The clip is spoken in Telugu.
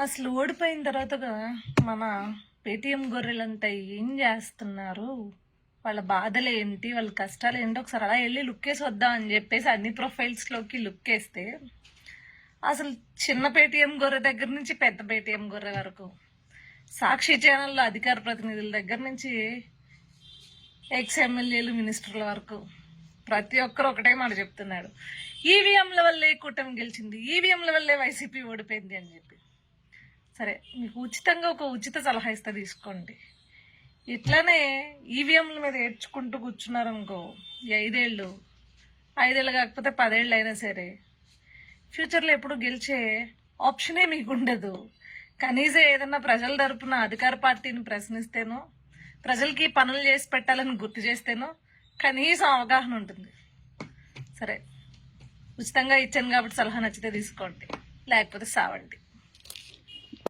అసలు ఓడిపోయిన తర్వాత మన పేటిఎం గొర్రెలంతా ఏం చేస్తున్నారు? వాళ్ళ బాధలు ఏంటి వాళ్ళ కష్టాలు ఏంటి ఒకసారి అలా వెళ్ళి లుక్ వేసి వద్దాం అని చెప్పేసి అన్ని ప్రొఫైల్స్లోకి లుక్ వేస్తే అసలు చిన్న పేటిఎం గొర్రె దగ్గర నుంచి పెద్ద పేటిఎం గొర్రె వరకు సాక్షి ఛానల్లో అధికార ప్రతినిధుల దగ్గర నుంచి ఎక్స్ ఎమ్మెల్యేలు మినిస్టర్ల వరకు ప్రతి ఒక్కరు ఒకటే మాట చెప్తున్నాడు. ఈవీఎంల వల్లే కూటమి గెలిచింది. ఈవీఎంల వల్లే వైసీపీ ఓడిపోయింది అని చెప్పి. సరే మీకు ఉచితంగా ఒక ఉచిత సలహా ఇస్తే తీసుకోండి. ఇట్లానే ఈవీఎంల మీద ఏడ్చుకుంటూ కూర్చున్నారనుకో ఈ ఐదేళ్ళు ఐదేళ్ళు కాకపోతే పదేళ్ళు అయినా సరే ఫ్యూచర్లో ఎప్పుడు గెలిచే ఆప్షనే మీకు ఉండదు కనీసం ఏదన్నా ప్రజల తరపున అధికార పార్టీని ప్రశ్నిస్తేనో ప్రజలకి పనులు చేసి పెట్టాలని గుర్తు చేస్తేనో కనీసం అవగాహన ఉంటుంది. సరే ఉచితంగా ఇచ్చాను కాబట్టి సలహా నచ్చితే తీసుకోండి లేకపోతే సావండి.